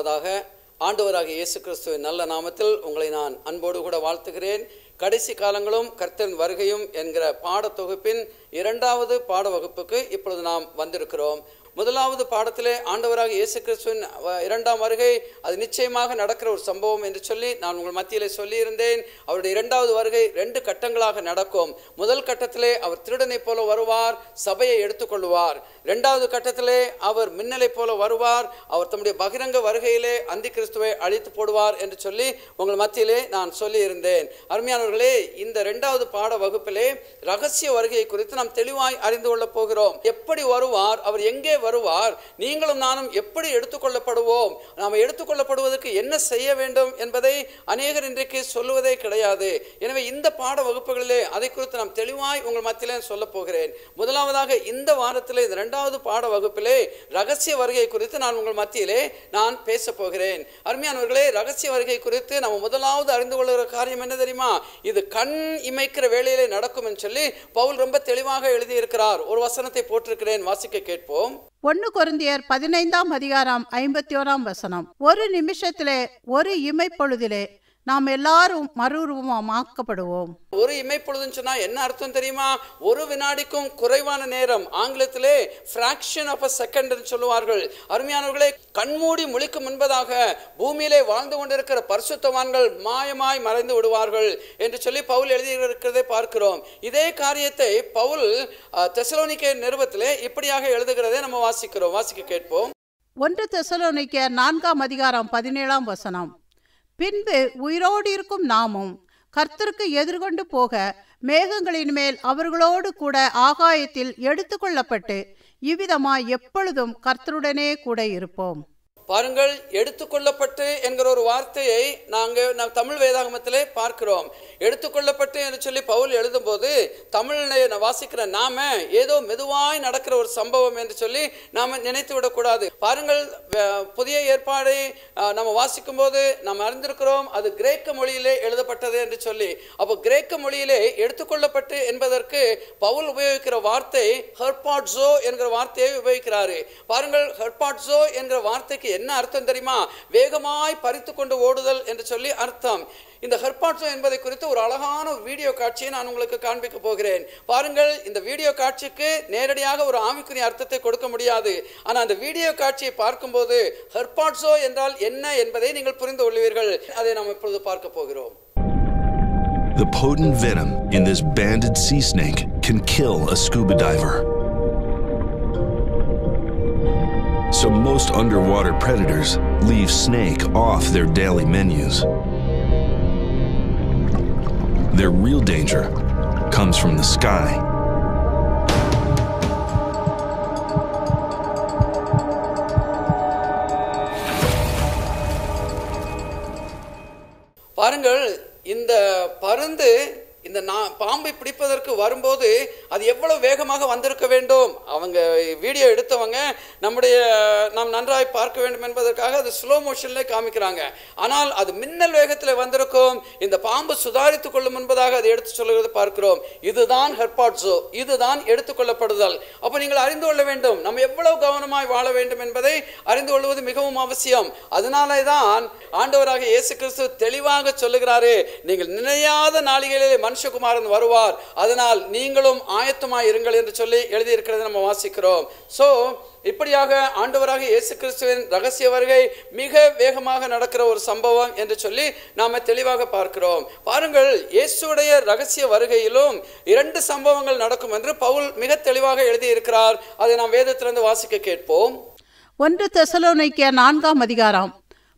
முதலாவதாக ஆண்டவராக இயேசு கிறிஸ்துவின் நல்ல நாமத்தில் உங்களை நான் அன்போடு கூட வாழ்த்துகிறேன். கடைசி காலங்களும் கர்த்தன் வருகையும் என்கிற பாடத்தொகுப்பின் இரண்டாவது பாட வகுப்புக்கு இப்பொழுது நாம் வந்திருக்கிறோம். முதலாவது பாடத்திலே ஆண்டவராக இயேசு கிறிஸ்துவின் இரண்டாம் வருகை அது நிச்சயமாக நடக்கிற ஒரு சம்பவம் என்று சொல்லி நான் உங்கள் மத்தியிலே சொல்லியிருந்தேன். அவருடைய இரண்டாவது வருகை ரெண்டு கட்டங்களாக நடக்கும். முதல் கட்டத்திலே அவர் திருடனைப் போல வருவார் சபையை எடுத்துக்கொள்வார் ரெண்டாவது கட்டத்திலே அவர் மின்னலை போல வருவார். அவர் தம்முடைய பகிரங்க வருகையிலே அந்தி கிறிஸ்துவை அழித்து போடுவார் என்று சொல்லி உங்கள் மத்தியிலே நான் சொல்லியிருந்தேன். அருமையானவர்களே இந்த ரெண்டாவது பாட வகுப்பிலே ரகசிய வருகையை குறித்து நாம் தெளிவாய் அறிந்து கொள்ளப் போகிறோம். எப்படி வருவார்? அவர் எங்கே வருவார்? நீங்களும் நானும் எப்படி எடுத்துக்கொள்ளப்படுவோம்? நாம் எடுத்துக்கொள்ளப்படுவதற்கு என்ன செய்ய வேண்டும் என்பதை அநேகர் இன்றைக்கு சொல்லுவதே கிடையாது. எனவே இந்த பாட வகுப்புகளிலே அதை குறித்து நாம் தெளிவாய் உங்கள் மத்தியிலே சொல்லப் போகிறேன். முதலாவதாக இந்த வாரத்திலே இந்த இரண்டாவது பாட வகுப்பிலே ரகசிய வருகை குறித்து நான் உங்கள் மத்தியிலே நான் பேச போகிறேன். அருமையானவர்களே ரகசிய வருகை குறித்து நம்ம முதலாவது அறிந்து கொள்கிற காரியம் என்ன தெரியுமா? இது கண் இமைக்கிற வேலையிலே நடக்கும் என்று சொல்லி பவுல் ரொம்ப தெளிவாக எழுதியிருக்கிறார். ஒரு வசனத்தை போட்டிருக்கிறேன் வாசிக்க கேட்போம். ஒன்னு குருந்தியர் பதினைந்தாம் அதிகாரம் ஐம்பத்தி ஓராம் வசனம். ஒரு நிமிஷத்திலே ஒரு இமைப்பொழுதிலே நாம் எல்லாரும் மறுரூபமாக்கப்படுவோம். ஒரு இமைப்பொழுதுன்னு சொன்னா என்ன அர்த்தம் தெரியுமா? ஒரு வினாடிக்கும் குறைவான நேரம். ஆங்கிலத்திலே fraction ஆஃப் a செகண்ட் சொல்லுவார்கள். அருமையானவர்களே கண்மூடி முழிக்கும் முன்பதாக பூமியிலே வாழ்ந்து கொண்டிருக்கிற பரிசுத்தவான்கள் மாயமாய் மறைந்து விடுவார்கள் என்று சொல்லி பவுல் எழுதியிருக்கிறதை பார்க்கிறோம். இதே காரியத்தை பவுல் தெசலோனிக்கே நிறுவத்திலே இப்படியாக எழுதுகிறதை நம்ம வாசிக்கிறோம். வாசிக்க கேட்போம். ஒன்று தெசலோனிக்கர் நான்காம் அதிகாரம் பதினேழாம் வசனம். பின்பு உயிரோடு இருக்கும் நாமும் கர்த்தருக்கு எதிர்கொண்டு போக மேகங்களின் மேல் அவர்களோடு கூட ஆகாயத்தில் எடுத்துக்கொள்ளப்பட்டு இவ்விதமாய் எப்பொழுதும் கர்த்தருடனே கூட இருப்போம். பாருங்கள் எடுத்துக்கொள்ளப்பட்டு என்கிற ஒரு வார்த்தையை நாங்கள் நாம் தமிழ் வேதாகமத்திலே பார்க்கிறோம். எடுத்துக்கொள்ளப்பட்டு என்று சொல்லி பவுல் எழுதும்போது தமிழ் நான் வாசிக்கிற நாம ஏதோ மெதுவாய் நடக்கிற ஒரு சம்பவம் என்று சொல்லி நாம் நினைத்து விடக்கூடாது. பாருங்கள் புதிய ஏற்பாடை நம்ம வாசிக்கும் போது நாம் அறிந்திருக்கிறோம் அது கிரேக்க மொழியிலே எழுதப்பட்டது என்று சொல்லி. அப்போ கிரேக்க மொழியிலே எடுத்துக்கொள்ளப்பட்டு என்பதற்கு பவுல் உபயோகிக்கிற வார்த்தை ஹெர்பாட்ஸோ என்கிற வார்த்தையை உபயோகிக்கிறாரு. பாருங்கள் ஹெர்பாட்ஸோ என்கிற வார்த்தைக்கு என்ன அர்த்தம் தெரியுமா? வேகமாய் பறித்து கொண்டு ஓடுதல் என்று சொல்லி அர்த்தம். இந்த ஹெர்பாட்ஸோ என்பதை குறித்து ஒரு அழகான ஒரு வீடியோ காட்சியை நான் உங்களுக்கு காண்பிக்க போகிறேன். பாருங்கள் இந்த வீடியோ காட்சிக்கு நேரடியாக ஒரு ஆமிக்குரிய அர்த்தத்தை கொடுக்க முடியாது. ஆனால் அந்த வீடியோ காட்சியை பார்க்கும்போது ஹெர்பாட்ஸோ என்றால் என்ன என்பதை நீங்கள் புரிந்து கொள்வீர்கள். அதை நாம் இப்பொழுது பார்க்க போகிறோம். The potent venom in this banded sea snake can kill a scuba diver. So most underwater predators leave snake off their daily menus. Their real danger comes from the sky. பாருங்கள் இந்த பருந்து இந்த நா- பாம்பை பிடிப்பதற்கு வரும்போது அது எவ்வளோ வேகமாக வந்திருக்க வேண்டும்? அவங்க வீடியோ எடுத்தவங்க நம்முடைய நாம் நன்றாய் பார்க்க வேண்டும் என்பதற்காக அது ஸ்லோ மோஷன்ல காமிக்கிறாங்க. ஆனால் அது மின்னல் வேகத்தில் வந்திருக்கும். இந்த பாம்பு சுதாரித்துக் கொள்ளும் என்பதாக அதை எடுத்து சொல்கிறது பார்க்கிறோம். இதுதான் ஹெர்பாட்ஸோ இதுதான் எடுத்துக்கொள்ளப்படுதல் அப்போ நீங்கள் அறிந்து கொள்ள வேண்டும். நம்ம எவ்வளவு கவனமாய் வாழ வேண்டும் என்பதை அறிந்து கொள்வது மிகவும் அவசியம். அதனாலே தான் ஆண்டவராக இயேசு கிறிஸ்து தெளிவாக சொல்லுகிறாரு நீங்கள் நினையாத நாளிகளிலே மனுஷகுமாரன் வருவார். அதனால் நீங்களும் ஆயத்தமாக இருங்கள் என்று சொல்லி எழுதியிருக்கிறதை நம்ம வாசிக்கிறோம். ஸோ இப்படியாக ஆண்டவராக இயேசு கிறிஸ்துவின் ரகசிய வருகை மிக வேகமாக நடக்கிற ஒரு சம்பவம் என்று சொல்லி நாம் தெளிவாக பார்க்கிறோம். பாருங்கள் இயேசுடைய ரகசிய வருகையிலும் இரண்டு சம்பவங்கள் நடக்கும் என்று பவுல் மிக தெளிவாக எழுதியிருக்கிறார். அதை நாம் வேதத்திலிருந்து வாசிக்க கேட்போம். ஒன்று தெசலோனிக்கர் நான்காம் அதிகாரம்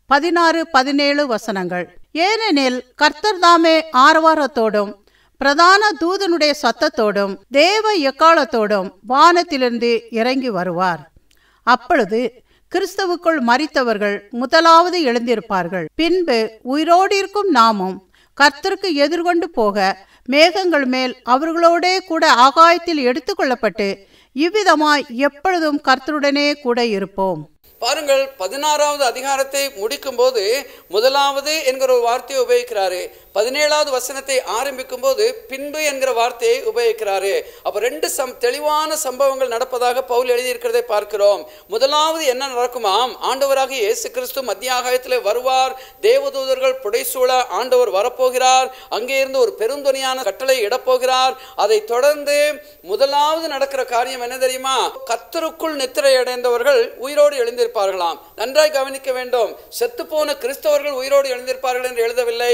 பதினாறு பதினேழு வசனங்கள். ஏனெனில் கர்த்தர் தாமே ஆரவாரத்தோடும் பிரதான தூதனுடைய சத்தத்தோடும் தேவ எக்காலத்தோடும் வானத்திலிருந்து இறங்கி வருவார். அப்பொழுது கிறிஸ்தவுக்குள் மறித்தவர்கள் முதலாவது எழுந்திருப்பார்கள். பின்பு உயிரோடு இருக்கும் நாமும் கர்த்தருக்கு எதிர்கொண்டு போக மேகங்கள் மேல் அவர்களோடே கூட ஆகாயத்தில் எடுத்துக்கொள்ளப்பட்டு இவ்விதமாய் எப்பொழுதும் கர்த்தருடனே கூட இருப்போம். பாருங்கள் பதினாறாவது அதிகாரத்தை முடிக்கும் போது முதலாவது என்கிற ஒரு வார்த்தையை உபயோகிக்கிறாரு. பதினேழாவது வசனத்தை ஆரம்பிக்கும் போது பின்பு என்கிற வார்த்தையை உபயோகிக்கிறாரு. அப்ப ரெண்டு சம் தெளிவான சம்பவங்கள் நடப்பதாக பவுல் எழுதியிருக்கிறதை பார்க்கிறோம். முதலாவது என்ன நடக்குமாம் ஆண்டவராக இயேசு கிறிஸ்து மத்திய ஆகாயத்திலே வருவார் தேவதூதர்கள் புடைசூழ ஆண்டவர் வரப்போகிறார் அங்கே இருந்து ஒரு பெருந்தொனியான கட்டளை இடப்போகிறார். அதை தொடர்ந்து முதலாவது நடக்கிற காரியம் என்ன தெரியுமா? கத்தருக்குள் நித்திரை அடைந்தவர்கள் உயிரோடு எழுந்திருப்பார்களாம். நன்றாய் கவனிக்க வேண்டும். செத்துப்போன கிறிஸ்தவர்கள் உயிரோடு எழுந்திருப்பார்கள் என்று எழுதவில்லை.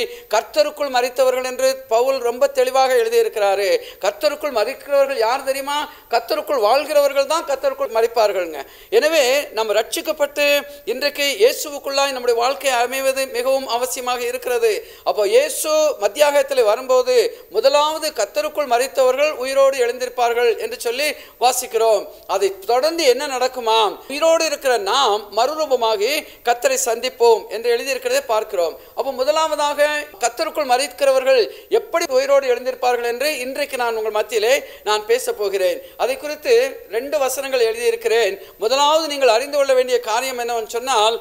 கர்த்தருக்குள் மறித்தவர்கள் என்று பவுல் ரொம்ப தெளிவாக எழுதியிருக்கிறாரு. கர்த்தருக்குள் மறிக்கிறவர்கள் யார் தெரியுமா? கர்த்தருக்குள் வாழ்கிறவர்கள் தான் கர்த்தருக்குள் மறிப்பார்கள்ங்க எனவே நம்ம ரட்சிக்கப்பட்டு இன்றைக்கு இயேசுவுக்குள்ளாய் நம்முடைய வாழ்க்கை அமைவது மிகவும் அவசியமாக இருக்கிறது. அப்போ இயேசு மத்தியாகத்தில் வரும்போது முதலாவது கர்த்தருக்குள் மறித்தவர்கள் உயிரோடு எழுந்திருப்பார்கள் என்று சொல்லி வாசிக்கிறோம். அதை தொடர்ந்து என்ன நடக்குமா? உயிரோடு இருக்கிற நாம் மறுரூபமாகி கத்தரை சந்திப்போம் என்று எழுதியிருக்கிறதை பார்க்கிறோம். அப்போ முதலாவதாக கத்தருக்குள் மறிக்கிறவர்கள் எப்படி உயிரோடு எழுந்திருப்பார்கள் என்று இன்றைக்கு நான் உங்கள் மத்தியிலே நான் பேச போகிறேன். அதை குறித்து ரெண்டு வசனங்கள் எழுதியிருக்கிறேன். முதலாவது நீங்கள் அறிந்து கொள்ள வேண்டிய காரியம் என்னவென்று சொன்னால்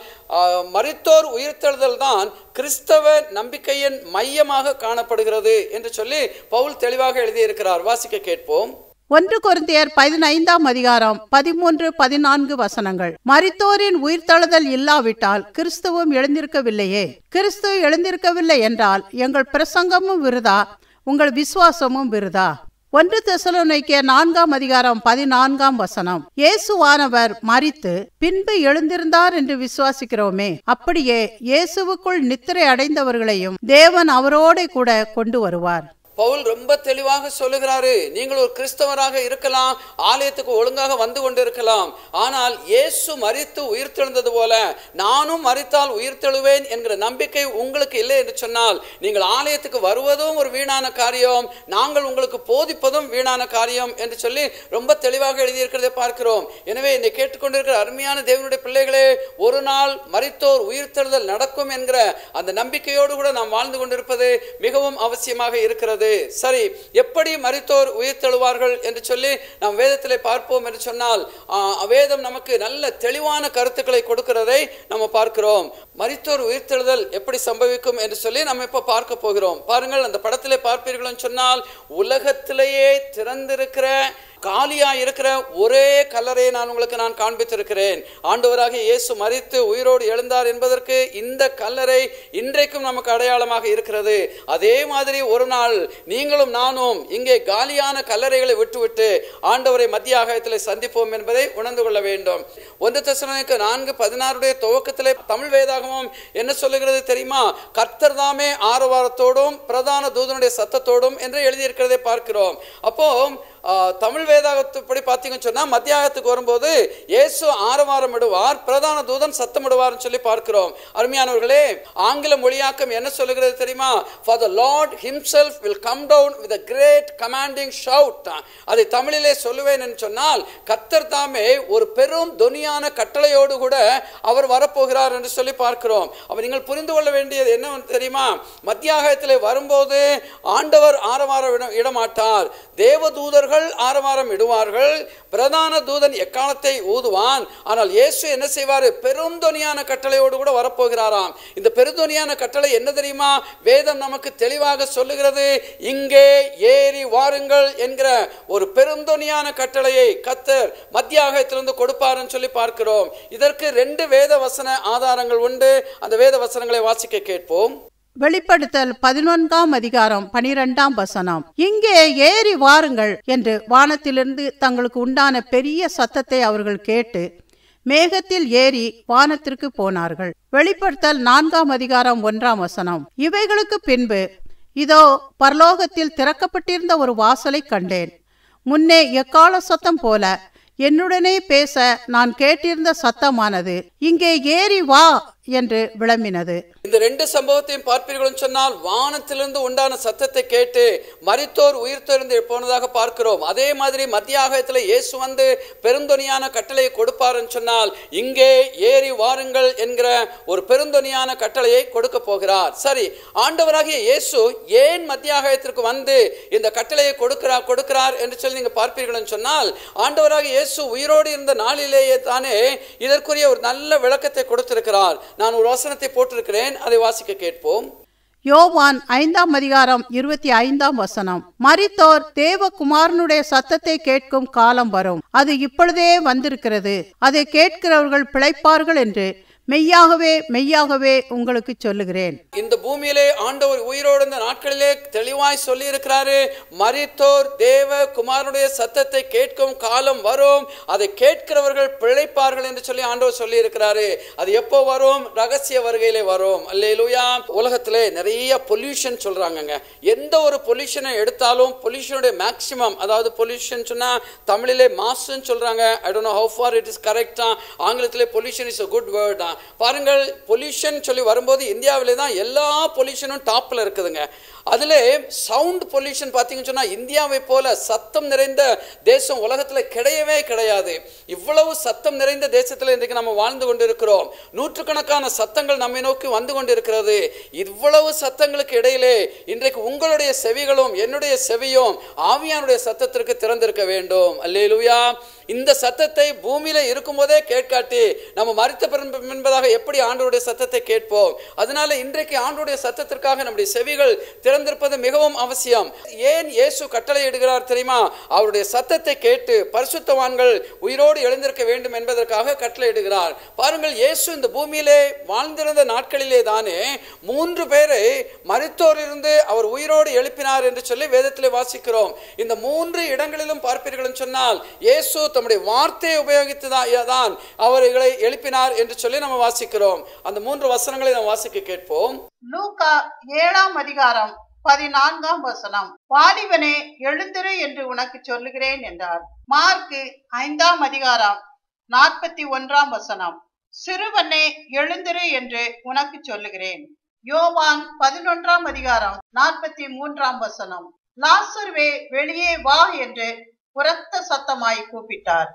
மறைத்தோர் உயிர்த்தெழுதல் தான் கிறிஸ்தவ நம்பிக்கையின் மையமாக காணப்படுகிறது என்று சொல்லி பவுல் தெளிவாக எழுதியிருக்கிறார். வாசிக்க கேட்போம். ஒன்று குருந்தியர் பதினைந்தாம் அதிகாரம் பதிமூன்று பதினான்கு வசனங்கள். மரித்தோரின் உயிர்த்தழுதல் இல்லாவிட்டால் கிறிஸ்துவும் எழுந்திருக்கவில்லையே. கிறிஸ்து எழுந்திருக்கவில்லை என்றால் எங்கள் பிரசங்கமும் விருதா? உங்கள் விசுவாசமும் விருதா? ஒன்று தெசலோனிக்கேயர் நான்காம் அதிகாரம் பதினான்காம் வசனம். இயேசுவானவர் மறித்து பின்பு எழுந்திருந்தார் என்று விசுவாசிக்கிறோமே. அப்படியே இயேசுவுக்குள் நித்திரை அடைந்தவர்களையும் தேவன் அவரோட கூட கொண்டு வருவார். பவுல் ரொம்ப தெளிவாக சொல்லுகிறாரு நீங்கள் ஒரு கிறிஸ்தவராக இருக்கலாம் ஆலயத்துக்கு ஒழுங்காக வந்து கொண்டிருக்கலாம். ஆனால் இயேசு மறித்து உயிர்த்தெழுந்தது போல நானும் மறித்தால் உயிர்த்தெழுவேன் என்கிற நம்பிக்கை உங்களுக்கு இல்லை என்று சொன்னால் நீங்கள் ஆலயத்துக்கு வருவதும் ஒரு வீணான காரியம் நாங்கள் உங்களுக்கு போதிப்பதும் வீணான காரியம் என்று சொல்லி ரொம்ப தெளிவாக எழுதியிருக்கிறதை பார்க்கிறோம். எனவே இந்த கேட்டுக்கொண்டிருக்கிற அருமையான தேவனுடைய பிள்ளைகளே ஒரு நாள் மறித்தோர் உயிர்த்தெழுதல் நடக்கும் என்கிற அந்த நம்பிக்கையோடு கூட நாம் வாழ்ந்து கொண்டிருப்பது மிகவும் அவசியமாக இருக்கிறது. சரி எப்படி மரித்தோர் உயிர்த்தெழுவார்கள் என்று சொல்லி நாம் வேதத்தில் பார்ப்போம் என்று சொன்னால் வேதம் நமக்கு நல்ல தெளிவான கருத்துக்களை கொடுக்கிறதை நம்ம பார்க்கிறோம். மரித்தோர் உயிர்த்தெழுதல் எப்படி சம்பவிக்கும் என்று சொல்லி நம்ம இப்போ பார்க்க போகிறோம். பாருங்கள் அந்த படத்திலே பார்ப்பீர்கள் சொன்னால் உலகத்திலேயே திறந்திருக்கிற காலியாக இருக்கிற ஒரே கல்லறையை நான் உங்களுக்கு நான் காண்பித்திருக்கிறேன். ஆண்டவராக இயேசு மறித்து உயிரோடு எழுந்தார் என்பதற்கு இந்த கல்லறை இன்றைக்கும் நமக்கு அடையாளமாக இருக்கிறது. அதே மாதிரி ஒரு நாள் நீங்களும் நானும் இங்கே காலியான கல்லறைகளை விட்டுவிட்டு ஆண்டவரை மத்திய ஆகாயத்தில் சந்திப்போம் என்பதை உணர்ந்து கொள்ள வேண்டும். ஒன்று தசனக்கு நான்கு பதினாறுடைய துவக்கத்திலே தமிழ் வேதாகமும் என்ன சொல்லுகிறது தெரியுமா? கர்த்தர் தாமே ஆரவாரத்தோடும் பிரதான தூதனுடைய சத்தத்தோடும் என்று எழுதியிருக்கிறதை பார்க்கிறோம். அப்போ தமிழ் வேதாகத்துப்படி பார்த்தீங்கன்னு சொன்னால் மத்தியாகத்துக்கு வரும்போது இயேசு ஆரவாரம் இடுவார் பிரதான தூதன் சத்தமிடுவார்னு சொல்லி பார்க்கிறோம். அருமையானவர்களே ஆங்கில மொழியாக்கம் என்ன சொல்லுகிறது தெரியுமா? For the Lord himself will come down with a great commanding shout அதை தமிழிலே சொல்லுவேன் என்று சொன்னால் கத்தர் தாமே ஒரு பெரும் தொனியான கட்டளையோடு கூட அவர் வரப்போகிறார் என்று சொல்லி பார்க்கிறோம். அவர் நீங்கள் புரிந்து கொள்ள வேண்டியது என்ன தெரியுமா? மத்தியாகத்தில் வரும்போது ஆண்டவர் ஆரவாரம் இடமாட்டார். தேவதூதர்கள் ஆரவாரம் இடுவார்கள். பிரதான தூதன் எக்காலத்தை ஊதுவான். ஆனால் இயேசு என்ன செய்வார்? பெருந்தொனியான கட்டளையோடு கூட வரப்போகிறாராம். இந்த பெருந்தொனியான கட்டளை என்ன தெரியுமா? வேதம் நமக்கு தெளிவாக சொல்லுகிறது. இங்கே ஏறி வாருங்கள் என்கிற ஒரு பெருந்தொனியான கட்டளையை கத்தர் மத்தியாகத்திலிருந்து கொடுப்பாருன்னு சொல்லி பார்க்கிறோம். இதற்கு ரெண்டு வேத வசன ஆதாரங்கள் உண்டு. அந்த வேத வசனங்களை வாசிக்க கேட்போம். வெளிப்படுத்தல் பதினொன்றாம் அதிகாரம் பனிரெண்டாம் வசனம். இங்கே ஏறி வாருங்கள் என்று வானத்திலிருந்து தங்களுக்கு உண்டான பெரிய சத்தத்தை அவர்கள் கேட்டு மேகத்தில் ஏறி வானத்திற்கு போனார்கள். வெளிப்படுத்தல் நான்காம் அதிகாரம் ஒன்றாம் வசனம். இவைகளுக்கு பின்பு இதோ பரலோகத்தில் திறக்கப்பட்டிருந்த ஒரு வாசலை கண்டேன். முன்னே எக்கால சத்தம் போல என்னுடனே பேச நான் கேட்டிருந்த சத்தமானது. இங்கே ஏறி வா என்று விளம்பினது. இந்த ரெண்டு சம்பவத்தையும் பார்ப்பீர்கள் சொன்னால் வானத்திலிருந்து உண்டான சத்தத்தை கேட்டு மறித்தோர் உயிர் போனதாக பார்க்கிறோம். அதே மாதிரி மத்திய ஆகத்தில் இயேசு வந்து பெருந்தொனியான கட்டளையை கொடுப்பார்னு சொன்னால் இங்கே ஏறி வாருங்கள் என்கிற ஒரு பெருந்தொனியான கட்டளையை கொடுக்க போகிறார். சரி ஆண்டவராகிய இயேசு ஏன் மத்திய ஆகாயத்திற்கு வந்து இந்த கட்டளையை கொடுக்கிறார் கொடுக்கிறார் என்று சொல்லி நீங்க பார்ப்பீர்கள் சொன்னால் ஆண்டவராகிய இயேசு உயிரோடு இருந்த நாளிலேயே தானே இதற்குரிய ஒரு நல்ல விளக்கத்தை கொடுத்திருக்கிறார். நான் ஒரு வசனத்தை போட்டிருக்கிறேன் அதை வாசிக்க கேட்போம். யோவான் ஐந்தாம் அதிகாரம் இருபத்தி ஐந்தாம் வசனம். மரித்தோர் தேவகுமாரனுடைய சத்தத்தை கேட்கும் காலம் வரும். அது இப்பொழுதே வந்திருக்கிறது. அதை கேட்கிறவர்கள் பிழைப்பார்கள் என்று மெய்யாகவே மெய்யாகவே உங்களுக்கு சொல்லுகிறேன். இந்த பூமியிலே ஆண்டவர் உயிரோடு இந்த நாட்களிலே தெளிவாய் சொல்லி இருக்கிறாரு மறித்தோர் தேவ குமாரனுடைய சத்தத்தை கேட்கும் காலம் வரும். அதை கேட்கிறவர்கள் பிழைப்பார்கள் என்று சொல்லி ஆண்டவர் சொல்லி இருக்கிறாரு அது எப்போ வரும்? ரகசிய வருகையிலே வரும். அல்லேலூயா. உலகத்திலே நிறைய பொல்யூஷன் சொல்றாங்கங்க. எந்த ஒரு பொல்யூஷனை எடுத்தாலும் பொல்யூஷனுடைய மேக்சிமம் அதாவது பொல்யூஷன் சொன்னா தமிழிலே மாசுன்னு சொல்றாங்க. I don't know how far it is கரெக்டா ஆங்கிலத்திலே பொல்யூஷன் இஸ் அ குட் வேர்டா பாருங்கள் பொல்யூஷன் சொல்லி வரும்போது இந்தியாவிலே தான் எல்லா பொல்யூஷனும் டாப்ல இருக்குதுங்க. அதில் சவுண்ட் பொல்யூஷன் பார்த்தீங்கன்னு சொன்னால் இந்தியாவை போல சத்தம் நிறைந்த தேசம் உலகத்தில் கிடையவே கிடையாது. இவ்வளவு சத்தம் நிறைந்த தேசத்தில் இன்றைக்கு நம்ம வாழ்ந்து கொண்டிருக்கிறோம். நூற்றுக்கணக்கான சத்தங்கள் நம்மை நோக்கி வந்து கொண்டிருக்கிறது. இவ்வளவு சத்தங்களுக்கு இடையிலே இன்றைக்கு உங்களுடைய செவிகளும் என்னுடைய செவியும் ஆவியானுடைய சத்தத்திற்கு திறந்திருக்க வேண்டும். அல்லேலுயா. இந்த சத்தத்தை பூமியில இருக்கும்போதே கேட்காட்டி நம்ம மறித்த என்பதாக எப்படி ஆண்டோடைய சத்தத்தை கேட்போம்? அதனால இன்றைக்கு ஆண்டோடைய சத்தத்திற்காக நம்முடைய செவிகள் திற திறந்திருப்பது மிகவும் அவசியம். ஏன் இயேசு கட்டளை இடுகிறார் தெரியுமா? அவருடைய சத்தத்தை கேட்டு பரிசுத்தவான்கள் உயிரோடு எழுந்திருக்க வேண்டும் என்பதற்காக கட்டளை இடுகிறார். பாருங்கள் இயேசு இந்த பூமியிலே வாழ்ந்திருந்த நாட்களிலே தானே மூன்று பேரை மரித்தோரிலிருந்து அவர் உயிரோடு எழுப்பினார் என்று சொல்லி வேதத்திலே வாசிக்கிறோம். இந்த மூன்று இடங்களிலும் பார்ப்பீர்கள் சொன்னால் இயேசு தம்முடைய வார்த்தையை உபயோகித்து தான் அவர்களை எழுப்பினார் என்று சொல்லி நம்ம வாசிக்கிறோம். அந்த மூன்று வசனங்களை நாம் வாசிக்க கேட்போம். லூகா ஏழாம் அதிகாரம். பதினான்காம் வசனம். வாலிபனே எழுந்திரு என்று உனக்கு சொல்லுகிறேன் என்றார். மார்க்கு ஐந்தாம் அதிகாரம் நாற்பத்தி ஒன்றாம் வசனம். சிறுவனே எழுந்திரு என்று உனக்கு சொல்லுகிறேன். யோவான் பதினொன்றாம் அதிகாரம் நாற்பத்தி மூன்றாம் வசனம். லாசர்வே வெளியே வா என்று உரத்த சத்தமாய் கூப்பிட்டார்.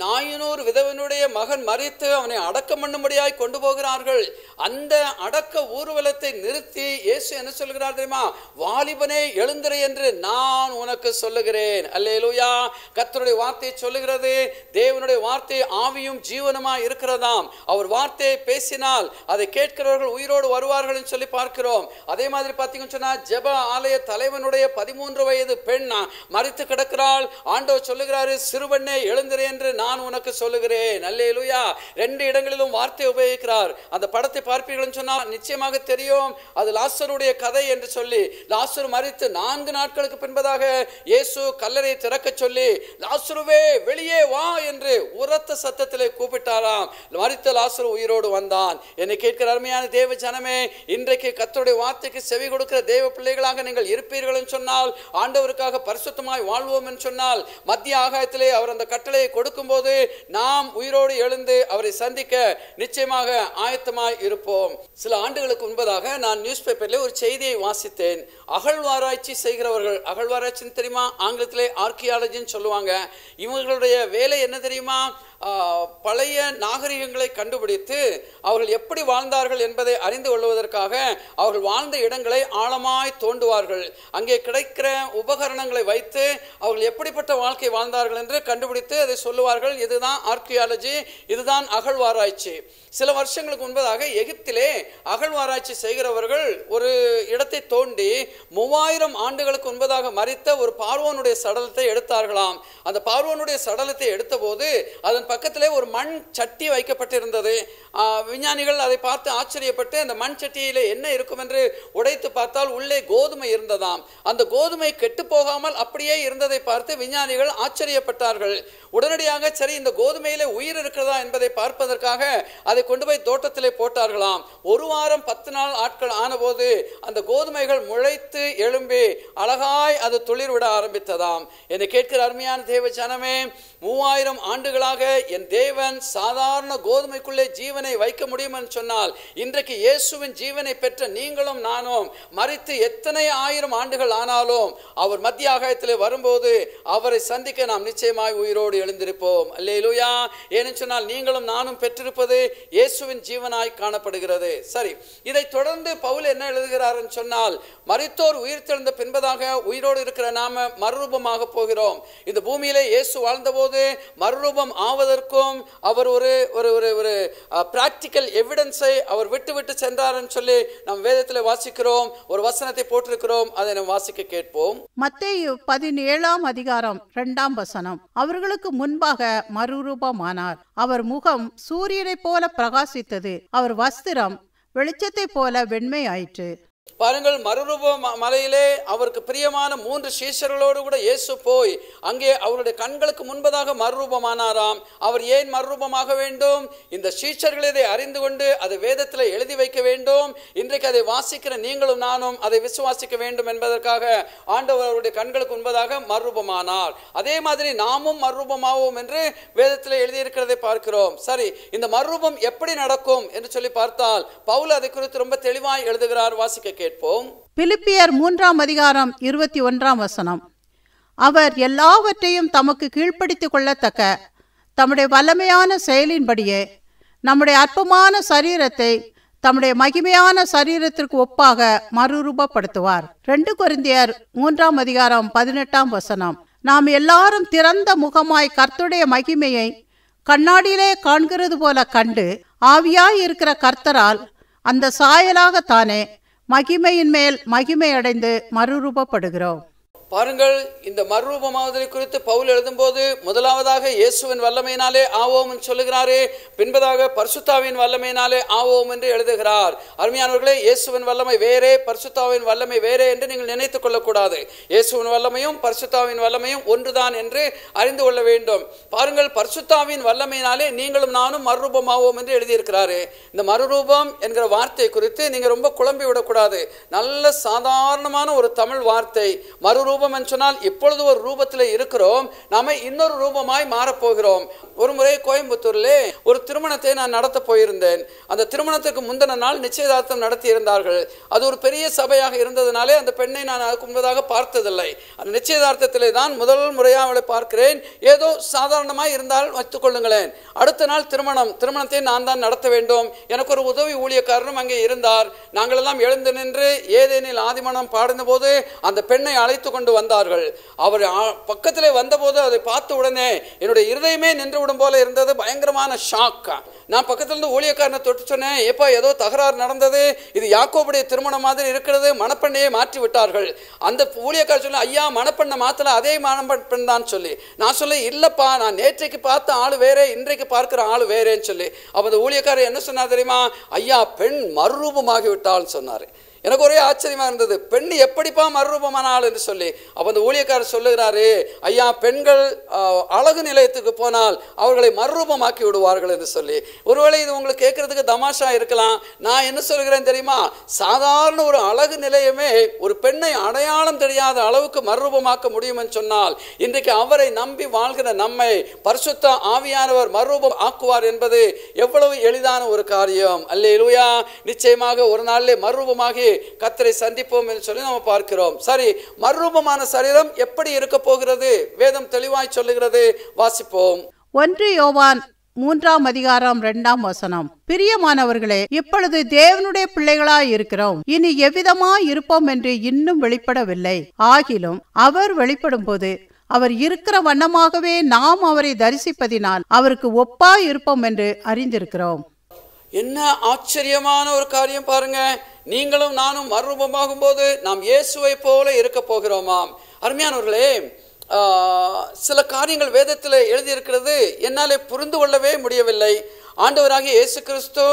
நாயனூர் விதவனுடைய மகன் மறித்து அவனை அடக்கம் பண்ணும்படியாய் கொண்டு போகிறார்கள். அந்த அடக்க ஊர்வலத்தை நிறுத்தி இயேசு என்ன சொல்கிறார் தெரியுமா? வாலிபனே எழுந்திரு என்று நான் உனக்கு சொல்லுகிறேன். அல்லேலூயா. கத்தருடைய வார்த்தையை சொல்லுகிறது தேவனுடைய வார்த்தை ஆவியும் ஜீவனுமா இருக்கிறதாம். அவர் வார்த்தையை பேசினால் அதை கேட்கிறவர்கள் உயிரோடு வருவார்கள் என்று சொல்லி பார்க்கிறோம். அதே மாதிரி பார்த்தீங்கன்னு சொன்னா ஜெப ஆலய தலைவனுடைய பதிமூன்று வயது பெண் மறித்து கிடக்கிறாள். ஆண்டவர் சொல்லுகிறாரு சிறுவண்ணே எழுந்திரு என்று நான் உனக்கு சொல்லுகிறேன். அல்லேலூயா. ரெண்டு இடங்களிலும் வார்த்தை உபயோகிக்கிறார். அந்த படத்தை பார்ப்பீர்கள்னு சொன்னால் நிச்சயமாக தெரியும். அது லாசருடைய கதை என்று சொல்லி லாசர் மறித்து நான்கு நாட்களுக்கு பின்பதாக இயேசு கல்லறை திறக்க சொல்லி லாசருவே வெளியே வா என்று உரத்த சத்தத்திலே கூப்பிட்டாராம். மறித்த லாசரு உயிரோடு வந்தான். என்னை கேட்கிற அருமையான தேவ ஜனமே இன்றைக்கு கத்தருடைய வார்த்தைக்கு செவி கொடுக்கிற தேவ பிள்ளைகளாக நீங்கள் இருப்பீர்கள் என்று சொன்னால் ஆண்டவருக்காக பரிசுத்தமாய் வாழ்வோம் என்று சொன்னால் மத்திய ஆகாயத்திலே அவர் அந்த கட்டளையை கொடுக்கும் கொடுக்கும்போது நாம் உயிரோடு எழுந்து அவரை சந்திக்க நிச்சயமாக ஆயத்தமாய் இருப்போம். சில ஆண்டுகளுக்கு முன்பதாக நான் நியூஸ் பேப்பரில் ஒரு செய்தியை வாசித்தேன். அகழ்வாராய்ச்சி செய்கிறவர்கள் அகழ்வாராய்ச்சின்னு தெரியுமா? ஆங்கிலத்திலே ஆர்கியாலஜின்னு சொல்லுவாங்க. இவங்களுடைய வேலை என்ன தெரியுமா? பழைய நாகரிகங்களை கண்டுபிடித்து அவர்கள் எப்படி வாழ்ந்தார்கள் என்பதை அறிந்து கொள்வதற்காக அவர்கள் வாழ்ந்த இடங்களை ஆழமாய் தோண்டுவார்கள். அங்கே கிடைக்கிற உபகரணங்களை வைத்து அவர்கள் எப்படிப்பட்ட வாழ்க்கை வாழ்ந்தார்கள் என்று கண்டுபிடித்து அதை சொல்லுவார்கள். இதுதான் ஆர்கியாலஜி இதுதான் அகழ்வாராய்ச்சி. சில வருஷங்களுக்கு முன்பதாக எகிப்திலே அகழ்வாராய்ச்சி செய்கிறவர்கள் ஒரு இடத்தை தோண்டி மூவாயிரம் ஆண்டுகளுக்கு முன்பதாக மறித்த ஒரு பார்வோனுடைய சடலத்தை எடுத்தார்களாம். அந்த பார்வோனுடைய சடலத்தை எடுத்தபோது அதன் பக்கத்திலே ஒரு மண் சட்டி வைக்கப்பட்டிருந்தது. விஞ்ஞானிகள் அதை பார்த்து ஆச்சரியப்பட்டு அந்த மண் சட்டியில் என்ன இருக்கும் என்று உடைத்து பார்த்தால் உள்ளே கோதுமை இருந்ததாம். அந்த கோதுமை கெட்டு போகாமல் அப்படியே இருந்ததை பார்த்து விஞ்ஞானிகள் ஆச்சரியப்பட்டார்கள். உடனடியாக சரி இந்த கோதுமையிலே உயிர் இருக்கிறதா என்பதை பார்ப்பதற்காக அதை கொண்டு போய் தோட்டத்திலே போட்டார்களாம். ஒரு வாரம் பத்து நாள் ஆட்கள் ஆனபோது அந்த கோதுமைகள் முளைத்து எழும்பி அழகாய் அது துளிர் விட ஆரம்பித்ததாம். என்னை கேட்கிற அருமையான தேவ ஜனமே மூவாயிரம் ஆண்டுகளாக என் தேவன் சாதாரண கோதுமைக்குள்ளே ஜீவனை வைக்க முடியும் என்று சொன்னால் இன்றைக்கு இயேசுவின் ஜீவனை பெற்ற நீங்களும் நானும் மறித்து எத்தனை ஆயிரம் ஆண்டுகள் ஆனாலும் அவர் மத்திய ஆகாயத்திலே வரும்போது அவரை சந்திக்க நாம் நிச்சயமாய் உயிரோடு எழுந்திருப்போம். அல்லேலூயா. ஏன்னு சொன்னால் நீங்களும் நானும் பெற்றிருப்பது இயேசுவின் ஜீவனாய் காணப்படுகிறது. சரி இதை தொடர்ந்து பவுல் என்ன எழுதுகிறார் சொன்னால் மரித்தோர் உயிர்த்தெழுந்த பின்பதாக உயிரோடு இருக்கிற நாம மறுரூபமாக போகிறோம். இந்த பூமியிலே இயேசு வாழ்ந்தபோது மறுரூபம் ஆவது ஆவதற்கும் அவர் ஒரு ஒரு ஒரு ஒரு ப்ராக்டிக்கல் எவிடன்ஸை அவர் விட்டு விட்டு சென்றார்னு சொல்லி நம் வேதத்தில் வாசிக்கிறோம். ஒரு வசனத்தை போட்டிருக்கிறோம். அதை நாம் வாசிக்க கேட்போம். மத்தேயு பதினேழாம் அதிகாரம் இரண்டாம் வசனம். அவர்களுக்கு முன்பாக மறுரூபமானார். அவர் முகம் சூரியனைப் போல பிரகாசித்தது. அவர் வஸ்திரம் வெளிச்சத்தை போல வெண்மை ஆயிற்று பாருங்கள் மறுரூப மலையிலே அவருக்கு பிரியமான மூன்று சீஷர்களோடு கூட இயேசு போய் அங்கே அவருடைய கண்களுக்கு முன்பதாக மறுரூபமானாராம். அவர் ஏன் மறுரூபமாக வேண்டும்? இந்த சீஷர்கள் இதை அறிந்து கொண்டு அதை வேதத்தில் எழுதி வைக்க வேண்டும். இன்றைக்கு அதை வாசிக்கிற நீங்களும் நானும் அதை விசுவாசிக்க வேண்டும் என்பதற்காக ஆண்டவர் அவருடைய கண்களுக்கு முன்பதாக மறுரூபமானார். அதே மாதிரி நாமும் மறுரூபமாவோம் என்று வேதத்தில் எழுதியிருக்கிறதை பார்க்கிறோம். சரி இந்த மறுரூபம் எப்படி நடக்கும் என்று சொல்லி பார்த்தால் பவுல் அதை குறித்து ரொம்ப தெளிவாய் எழுதுகிறார் வாசிக்க கேட்போம். பிலிப்பியர் மூன்றாம் அதிகாரம் இருபத்தி ஒன்றாம் வசனம். அவர் எல்லாவற்றையும் தமக்கு கீழ்ப்படுத்திக் கொள்ளத்தக்க தம்முடைய வல்லமையான செயலின்படியே நம்முடைய அற்பமான சரீரத்தை தம்முடைய மகிமையான சரீரத்திற்கு ஒப்பாக மறுரூபப்படுத்துவார். ரெண்டு குருந்தியர் மூன்றாம் அதிகாரம் பதினெட்டாம் வசனம். நாம் எல்லாரும் திறந்த முகமாய் கர்த்துடைய மகிமையை கண்ணாடியிலே காண்கிறது போல கண்டு ஆவியாய் இருக்கிற கர்த்தரால் அந்த சாயலாகத்தானே மகிமையின் மேல் மகிமை அடைந்து மறுரூபப்படுகிறோம். பாருங்கள் இந்த மறுரூபமாவதை குறித்து பவுல் எழுதும்போது முதலாவதாக இயேசுவின் வல்லமையினாலே ஆவோம் என்று சொல்லுகிறாரே பின்பதாக பர்சுத்தாவின் வல்லமையினாலே ஆவோம் என்று எழுதுகிறார். அருமையானவர்களே இயேசுவின் வல்லமை வேறே பர்சுத்தாவின் வல்லமை வேறே என்று நீங்கள் நினைத்துக் கொள்ளக்கூடாது. இயேசுவின் வல்லமையும் பர்சுத்தாவின் வல்லமையும் ஒன்றுதான் என்று அறிந்து கொள்ள வேண்டும். பாருங்கள் பர்சுத்தாவின் வல்லமையினாலே நீங்களும் நானும் மறுரூபமாவோம் என்று எழுதியிருக்கிறாரு. இந்த மறுரூபம் என்கிற வார்த்தை குறித்து நீங்கள் ரொம்ப குழம்பி விடக்கூடாது. நல்ல சாதாரணமான ஒரு தமிழ் வார்த்தை. மறுரூபம் என்று சொன்னால் இப்பொழுது ஒரு ரூபத்தில் இருக்கிறோம் நாம இன்னொரு ரூபமாய் மாறப்போகிறோம். ஒரு முறை கோயம்புத்தூர்ல ஒரு திருமணத்தை நான் நடத்த போயிருந்தேன். அந்த திருமணத்துக்கு முந்தின நாள் நிச்சயதார்த்தம் நடத்தி இருந்தார்கள் அது ஒரு பெரிய சபையாக இருந்ததுனாலே அந்த பெண்ணை நான் அதுக்கு முன்பதாக பார்த்ததில்லை. அந்த நிச்சயதார்த்தத்திலே தான் முதல் முறையாக அவளை பார்க்கிறேன். ஏதோ சாதாரணமாய் இருந்தால் வைத்துக் கொள்ளுங்களேன். அடுத்த நாள் திருமணம் திருமணத்தை நான் தான் நடத்த வேண்டும். எனக்கு ஒரு உதவி ஊழியக்காரரும் அங்கே இருந்தார். நாங்களெல்லாம் எழுந்து நின்று ஏதேனில் ஆதிமனம் பாடின போது அந்த பெண்ணை அழைத்து கொண்டு வந்தார்கள். அவர் பக்கத்தில் வந்தபோது அதை பார்த்த உடனே என்னுடைய இருதயமே நின்று விடும் போல இருந்தது. பயங்கரமான ஷாக் நான் பக்கத்துல இருந்து ஊழியக்காரனை தொட்டு சொன்னேன் எப்போ ஏதோ தகராறு நடந்தது. இது யாக்கோபுடைய திருமணம் மாதிரி இருக்கிறது. மணப்பெண்ணையே மாற்றி விட்டார்கள் அந்த ஊழியக்காரர் சொல்ல ஐயா மணப்பெண்ணை மாத்தல அதே மணப்பெண் தான் சொல்லி. நான் சொல்ல இல்லைப்பா நான் நேற்றைக்கு பார்த்த ஆள் வேறே இன்றைக்கு பார்க்கிற ஆள் வேறேன்னு சொல்லி. அப்போ அந்த ஊழியக்காரர் என்ன சொன்னார் தெரியுமா? ஐயா பெண் மறுரூபமாகி விட்டாள்னு சொன்னார். எனக்கு ஒரே ஆச்சரியமா இருந்தது. பெண் எப்படிப்பா மறுரூபமானாள் என்று சொல்லி. அப்போ அந்த ஊழியக்காரர் சொல்லுகிறாரு ஐயா பெண்கள் அழகு நிலையத்துக்கு போனால் அவர்களை மறுரூபமாக்கி விடுவார்கள் என்று சொல்லி. ஒருவேளை இது உங்களுக்கு கேட்கறதுக்கு தமாஷா இருக்கலாம். நான் என்ன சொல்கிறேன் தெரியுமா? சாதாரண ஒரு அழகு நிலையமே ஒரு பெண்ணை அடையாளம் தெரியாத அளவுக்கு மறுரூபமாக்க முடியும்னு சொன்னால் இன்றைக்கு அவரை நம்பி வாழ்கிற நம்மை பரிசுத்த ஆவியானவர் மறுரூபம் ஆக்குவார் என்பது எவ்வளவு எளிதான ஒரு காரியம். அல்லேலூயா! நிச்சயமாக ஒரு நாளிலே மறுரூபமாகி கத்தரை சந்திப்போம் என்று சொல்லி நம்ம பார்க்கிறோம். சரி மறுரூபமான சரீரம் எப்படி இருக்க போகிறது? வேதம் தெளிவாய் சொல்லுகிறது. வாசிப்போம். ஒன்று யோவான் மூன்றாம் அதிகாரம் இரண்டாம் வசனம். பிரியமானவர்களே இப்பொழுது தேவனுடைய பிள்ளைகளாய் இருக்கிறோம். இனி எவ்விதமாய் இருப்போம் என்று இன்னும் வெளிப்படவில்லை. ஆகிலும் அவர் வெளிப்படும் போது அவர் இருக்கிற வண்ணமாகவே நாம் அவரை தரிசிப்பதினால் அவருக்கு ஒப்பாய் இருப்போம் என்று அறிந்திருக்கிறோம். என்ன ஆச்சரியமான ஒரு காரியம் பாருங்க. நீங்களும் நானும் மறுரூபமாகும் போது நாம் இயேசுவை போல இருக்க போகிறோமாம். அருமையானவர்களே சில காரியங்கள் வேதத்தில் எழுதியிருக்கிறது. என்னாலே புரிந்து கொள்ளவே முடியவில்லை. ஆண்டவராகிய இயேசு கிறிஸ்து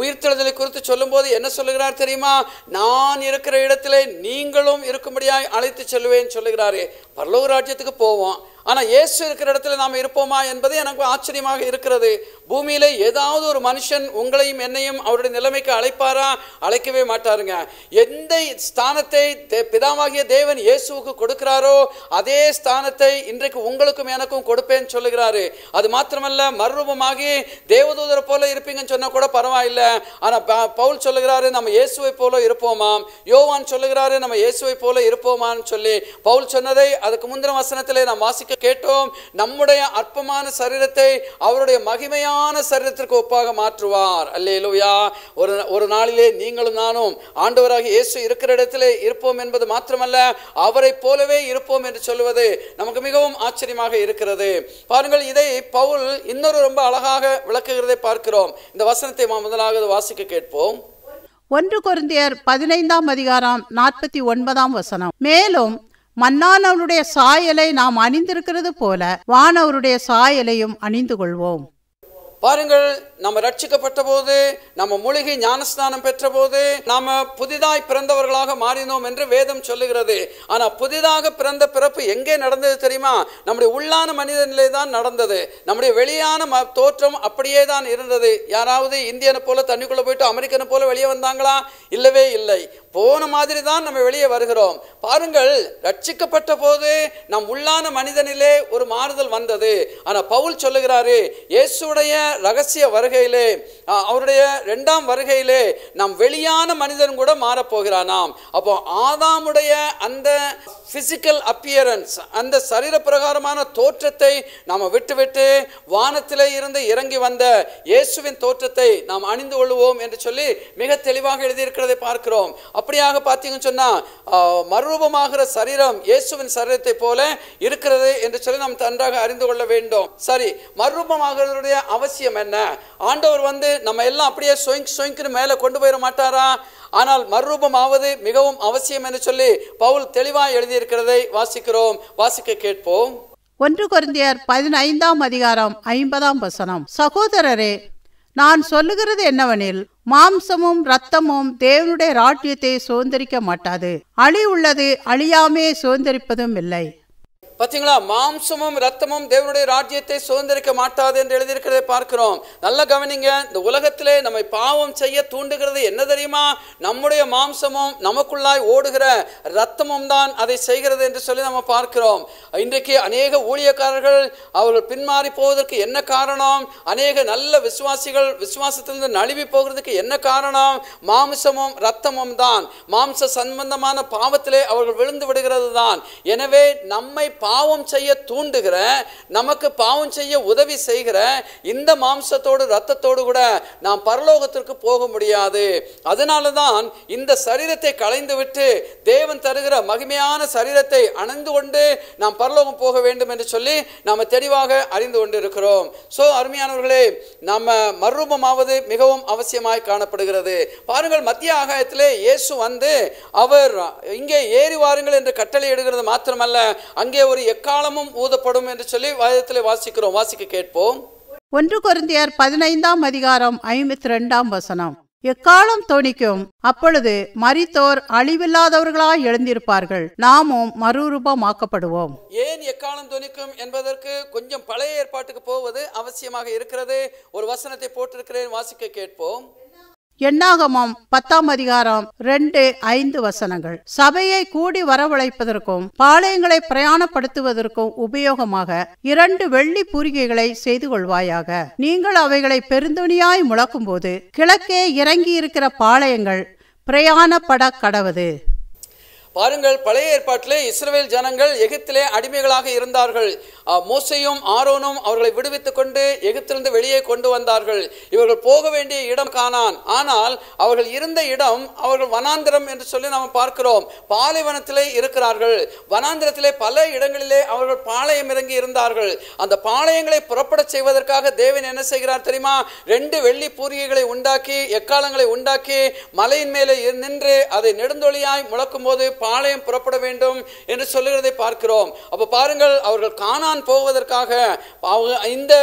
உயிர்த்தெழுதலை குறித்து சொல்லும்போது என்ன சொல்லுகிறார் தெரியுமா? நான் இருக்கிற இடத்திலே நீங்களும் இருக்கும்படியாய் அழைத்து செல்வேன் சொல்லுகிறாரு. பரலோக ராஜ்யத்துக்கு போவோம். ஆனால் இயேசு இருக்கிற இடத்துல நாம் இருப்போமா என்பது எனக்கு ஆச்சரியமாக இருக்கிறது. பூமியில் ஏதாவது ஒரு மனுஷன் உங்களையும் என்னையும் அவருடைய நிலைமைக்கு அழைப்பாரா? அழைக்கவே மாட்டாருங்க. எந்த ஸ்தானத்தை தே- பிதாவாகிய தேவன் இயேசுவுக்கு கொடுக்கிறாரோ அதே ஸ்தானத்தை இன்றைக்கு உங்களுக்கும் எனக்கும் கொடுப்பேன்னு சொல்லுகிறாரு. அது மாத்திரமல்ல மறுரூபமாகி தேவதூதரை போல இருப்பீங்கன்னு சொன்னால் கூட பரவாயில்ல. ஆனால் ப- பவுல் சொல்லுகிறாரு நம்ம இயேசுவை போல இருப்போமாம் யோவான் சொல்லுகிறாரு நம்ம இயேசுவை போல இருப்போமான்னு சொல்லி பவுல் சொன்னதை அதுக்கு முந்தின வசனத்திலே நாம் வாசிக்க கேட்டோம் நம்முடைய அற்பமான சரீரத்தை அவருடைய மகிமையான சரீரத்திற்கு ஒப்பாக மாற்றுவார். அல்லேலூயா. ஒரு ஒரு நாளிலே நீங்களும் நானும் ஆண்டவராக இயேசு இருக்கிற இடத்திலே இருப்போம் என்பது மாத்திரமல்ல அவரை போலவே இருப்போம் என்று சொல்லுவது நமக்கு மிகவும் ஆச்சரியமாக இருக்கிறது. பாருங்கள் இதை பவுல் இன்னொரு ரொம்ப அழகாக விளக்குகிறதை பார்க்கிறோம். இந்த வசனத்தை முதலாக வாசிக்க கேட்போம். ஒன்று குருந்தியர் பதினைந்தாம் அதிகாரம் நாற்பத்தி ஒன்பதாம் வசனம். மேலும் மன்னானவருடைய சாயலை நாம் அணிந்திருக்கிறது போல வானவருடைய சாயலையும் அணிந்து கொள்வோம் பாருங்கள் நம்ம ரட்சிக்கப்பட்ட போது நம்ம மூலிகை ஞானஸ்நானம் பெற்ற போது நாம புதிதாய் பிறந்தவர்களாக மாறினோம் என்று வேதம் சொல்லுகிறது. ஆனா புதிதாக பிறந்த பிறப்பு எங்கே நடந்தது தெரியுமா? நம்முடைய உள்ளான மனிதனிலே தான் நடந்தது. நம்முடைய வெளியான ம- தோற்றம் அப்படியே தான் இருந்தது. யாராவது இந்தியனை போல தண்ணிக்குள்ள போயிட்டு அமெரிக்கனை போல வெளியே வந்தாங்களா? இல்லவே இல்லை. போன மாதிரி தான் நம்ம வெளியே வருகிறோம். பாருங்கள் ரட்சிக்கப்பட்ட போது நம் உள்ளான மனிதனிலே ஒரு மாறுதல் வந்தது. ஆனா பவுல் சொல்லுகிறாரு இயேசுடைய ரகசிய வருகையிலே அவருடைய ரெண்டாம் வருகையிலே நாம் வெளியான மனிதன் கூட மாறப்போகிறானாம். அப்போ ஆதாமுடைய அந்த பிசிக்கல் அப்பியரன்ஸ் அந்த சரீர பிரகாரமான தோற்றத்தை நாம் விட்டுவிட்டு வானத்திலே இருந்து இறங்கி வந்த இயேசுவின் தோற்றத்தை நாம் அணிந்து கொள்வோம் என்று சொல்லி மிக தெளிவாக எழுதியிருக்கிறதை பார்க்கிறோம். அப்படியாக பார்த்தீங்கன்னு சொன்னா மறுரூபமாகிற சரீரம் இயேசுவின் சரீரத்தை போல இருக்கிறது என்று சொல்லி நாம் நன்றாக அறிந்து கொள்ள வேண்டும். சரி மறுரூபமாகிறதுடைய அவசியம் என்ன? ஆண்டவர் வந்து நம்ம எல்லாம் அப்படியே சொயிங்க் சொயிங்க்னு மேலே கொண்டு போயிட மாட்டாரா? ஆனால் மறுரூபமாவது மிகவும் அவசியம் என்று சொல்லி பவுல் தெளிவாக எழுதியிருக்கிறதை வாசிக்கிறோம். வாசிக்க கேட்போம். ஒன்று குருந்தியர் பதினைந்தாம் அதிகாரம் ஐம்பதாம் வசனம். சகோதரரே நான் சொல்லுகிறது என்னவெனில் மாம்சமும் ரத்தமும் தேவனுடைய ராட்டியத்தை சுதந்திரிக்க மாட்டாது. அழி உள்ளது அழியாமே சுதந்திரிப்பதும் இல்லை. பார்த்தீங்களா மாம்சமும் ரத்தமும் தேவனுடைய ராஜ்யத்தை சுதந்திரிக்க மாட்டாது என்று எழுதியிருக்கிறதை பார்க்கிறோம். நல்ல கவனிங்க இந்த உலகத்திலே நம்மை பாவம் செய்ய தூண்டுகிறது என்ன தெரியுமா? நம்முடைய மாம்சமும் நமக்குள்ளாய் ஓடுகிற ரத்தமும் தான் அதை செய்கிறது என்று சொல்லி நம்ம பார்க்கிறோம். இன்றைக்கு அநேக ஊழியக்காரர்கள் அவர்கள் பின்மாறி போவதற்கு என்ன காரணம்? அநேக நல்ல விசுவாசிகள் விசுவாசத்திலிருந்து நழுவி போகிறதுக்கு என்ன காரணம்? மாம்சமும் ரத்தமும் தான். மாம்ச சம்பந்தமான பாவத்திலே அவர்கள் விழுந்து விடுகிறது தான். எனவே நம்மை பா பாவம் செய்ய தூண்டுகிற நமக்கு பாவம் செய்ய உதவி செய்கிற இந்த மாம்சத்தோடு ரத்தத்தோடு கூட நாம் பரலோகத்திற்கு போக முடியாது. அதனால தான் இந்த சரீரத்தை களைந்துவிட்டு தேவன் தருகிற மகிமையான சரீரத்தை அணைந்து கொண்டு நாம் பரலோகம் போக வேண்டும் என்று சொல்லி நாம் தெளிவாக அறிந்து கொண்டு இருக்கிறோம் ஸோ அருமையானவர்களே நம்ம மறுரூபமாவது மிகவும் அவசியமாய் காணப்படுகிறது. பாருங்கள் மத்திய ஆகாயத்திலே இயேசு வந்து அவர் இங்கே ஏறி வாருங்கள் என்று கட்டளை எடுக்கிறது மாத்திரமல்ல அங்கே ஒரு எக்காலமும் ஊதப்படும் என்று சொல்லி வேதத்திலே வாசிக்கிறோம். வாசிக்க கேட்போம். ஒன்று கொரிந்தியர் பதினைந்தாம் அதிகாரம் ஐம்பத்தி ரெண்டாம் வசனம். எக்காலம் தொனிக்கும்? அப்பொழுது மரித்தோர் அழிவில்லாதவர்களாய் எழுந்திருப்பார்கள். நாமும் மறுரூபமாக்கப்படுவோம். ஏன் எக்காலம் துணிக்கும் என்பதற்கு கொஞ்சம் பழைய ஏற்பாட்டுக்கு போவது அவசியமாக இருக்கிறது. ஒரு வசனத்தை போட்டிருக்கிறேன். வாசிக்க கேட்போம். எண்ணாகமம் பத்தாம் அதிகாரம் ரெண்டு ஐந்து வசனங்கள். சபையை கூடி வரவழைப்பதற்கும் பாளையங்களை பிரயாணப்படுத்துவதற்கும் உபயோகமாக இரண்டு வெள்ளி பூரிகைகளை செய்து கொள்வாயாக. நீங்கள் அவைகளை பெருந்துணியாய் முழக்கும் போது கிழக்கே இறங்கி இருக்கிற பாளையங்கள் பிரயாணப்பட கடவது. பாருங்கள் பழைய ஏற்பாட்டிலே இஸ்ரேல் ஜனங்கள் எகிப்திலே அடிமைகளாக இருந்தார்கள். மோசையும் ஆரோனும் அவர்களை விடுவித்துக் கொண்டு எகிப்திலிருந்து வெளியே கொண்டு வந்தார்கள். இவர்கள் போக வேண்டிய இடம் காணான் ஆனால் அவர்கள் இருந்த இடம் அவர்கள் வனாந்திரம் என்று சொல்லி நாம் பார்க்கிறோம். பாலைவனத்திலே இருக்கிறார்கள். வனாந்திரத்திலே பல இடங்களிலே அவர்கள் பாளையம் இறங்கி இருந்தார்கள். அந்த பாளையங்களை புறப்படச் செய்வதற்காக தேவன் என்ன செய்கிறார் தெரியுமா? ரெண்டு வெள்ளி பூரிகைகளை உண்டாக்கி எக்காலங்களை உண்டாக்கி மலையின் மேலே நின்று அதை நெடுந்தொழியாய் முழக்கும் போது பாளையம் புறப்பட வேண்டும் என்று சொல்லுகிறதை பார்க்கிறோம். அப்போ பாருங்கள் அவர்கள் காணான் போவதற்காக இந்த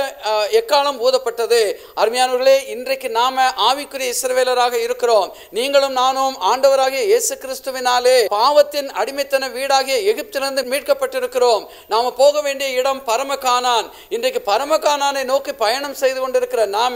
எக்காலம் ஊதப்பட்டது? அருமையானவர்களே இன்றைக்கு நாம ஆவிக்குரிய இஸ்ரவேலராக இருக்கிறோம். நீங்களும் நானும் ஆண்டவராகிய இயேசு கிறிஸ்துவினாலே பாவத்தின் அடிமைத்தன வீடாகிய எகிப்திலிருந்து மீட்கப்பட்டிருக்கிறோம். நாம போக வேண்டிய இடம் பரமகானான். இன்றைக்கு பரமகானானை நோக்கி பயணம் செய்து கொண்டிருக்கிற நாம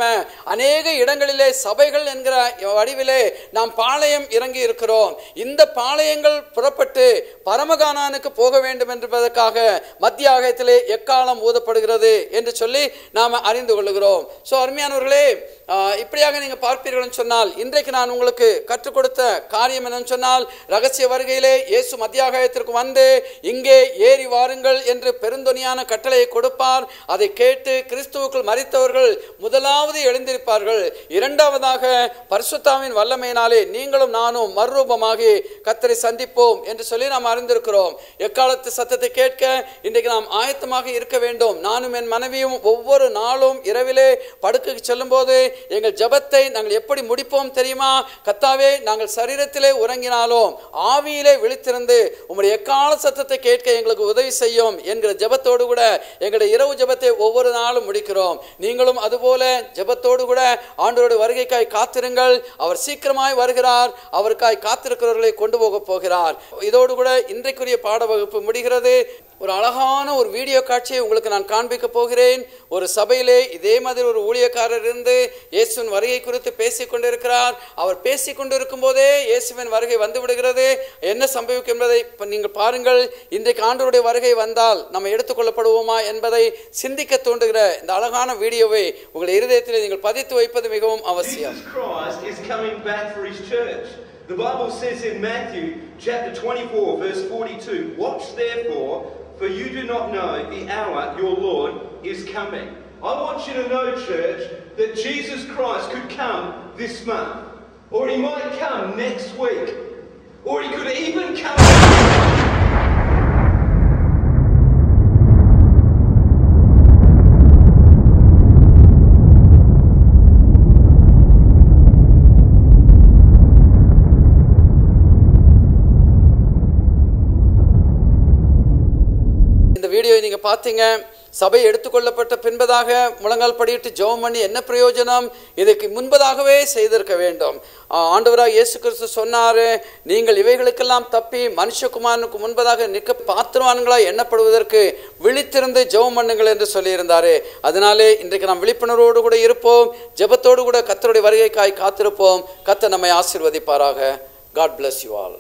அநேக இடங்களிலே சபைகள் என்கிற வடிவிலே நாம் பாளையம் இறங்கி இருக்கிறோம் இந்த பாளையங்கள் புறப்பட்டு பரமகானானுக்கு போக வேண்டும் என்பதற்காக மத்திய ஆகத்திலே எக்காலம் ஊதப்படுகிறது என்று சொல்லி நாம் அறிந்து கொள்ளுகிறோம். ஸோ அருமையானவர்களே இப்படியாக நீங்கள் பார்ப்பீர்கள் என்று சொன்னால் இன்றைக்கு நான் உங்களுக்கு கற்றுக் கொடுத்த காரியம் என்னன்னு சொன்னால் ரகசிய வருகையிலே இயேசு மத்தியாகாயத்திற்கு வந்து இங்கே ஏறி வாருங்கள் என்று பெருந்தொனியான கட்டளையை கொடுப்பார். அதை கேட்டு கிறிஸ்துவுக்குள் மறித்தவர்கள் முதலாவது எழுந்திருப்பார்கள். இரண்டாவதாக பரிசுத்தாவின் வல்லமையினாலே நீங்களும் நானும் மறுரூபமாகி கத்தரை சந்திப்போம். என்று சொல்லி நாம் அறிந்திருக்கிறோம். எக்காலத்து சத்தத்தை கேட்க இன்றைக்கு நாம் ஆயத்தமாக இருக்க வேண்டும். நானும் என் மனைவியும் ஒவ்வொரு நாளும் இரவிலே படுக்கைக்கு செல்லும்போது எங்கள் ஜெபத்தை நாங்கள் எப்படி முடிப்போம் தெரியுமா? கத்தாவே நாங்கள் சரீரத்திலே உறங்கினாலும் ஆவியிலே விழித்திருந்து உங்களுடைய எக்கால சத்தத்தை கேட்க எங்களுக்கு உதவி செய்யும் என்கிற ஜெபத்தோடு கூட எங்களுடைய இரவு ஜெபத்தை ஒவ்வொரு நாளும் முடிக்கிறோம். நீங்களும் அதுபோல ஜெபத்தோடு கூட ஆண்டோட வருகைக்காய் காத்திருங்கள். அவர் சீக்கிரமாய் வருகிறார். அவருக்காய் காத்திருக்கிறவர்களை கொண்டு போக போகிறார். இதோடு கூட இன்றைக்குரிய பாட வகுப்பு முடிகிறது. ஒரு அழகான ஒரு வீடியோ காட்சியை உங்களுக்கு நான் காண்பிக்க போகிறேன். ஒரு சபையிலே இதே மாதிரி ஒரு ஊழியக்காரர் இருந்து இயேசுவின் வருகை குறித்து பேசிக் கொண்டிருக்கிறார். அவர் பேசிக் கொண்டிருக்கும் போதே இயேசுவின் வருகை வந்து விடுகிறது. என்ன சம்பவிக்கும் என்பதை நீங்கள் பாருங்கள். இன்றைக்கு ஆண்டவருடைய வருகை வந்தால் நம்ம எடுத்துக்கொள்ளப்படுவோமா என்பதை சிந்திக்க தூண்டுகிற இந்த அழகான வீடியோவை உங்கள் இருதயத்தில் நீங்கள் பதித்து வைப்பது மிகவும் அவசியம். The Bible says in Matthew chapter 24, verse 42, Watch therefore, for you do not know the hour your Lord is coming. I want you to know, church, that Jesus Christ could come this month, or he might come next week, or he could even come. வீடியோவை நீங்கள் பார்த்தீங்க. சபை எடுத்துக்கொள்ளப்பட்ட பின்பதாக முழங்கால் படியிட்டு ஜெபம் பண்ணி என்ன பிரயோஜனம்? இதுக்கு முன்பதாகவே செய்திருக்க வேண்டும். ஆண்டவராக இயேசு கிறிஸ்து சொன்னார் நீங்கள் இவைகளுக்கெல்லாம் தப்பி மனுஷகுமாரனுக்கு முன்பதாக நிற்க பாத்திரவான்களாய் எண்ணப்படுவதற்கு விழித்திருந்து ஜெபம் பண்ணுங்கள் என்று சொல்லியிருந்தார். அதனாலே இன்றைக்கு நாம் விழிப்புணர்வோடு கூட இருப்போம். ஜெபத்தோடு கூட கத்தருடைய வருகைக்காய் காத்திருப்போம். கத்த நம்மை ஆசிர்வதிப்பாராக. God bless you all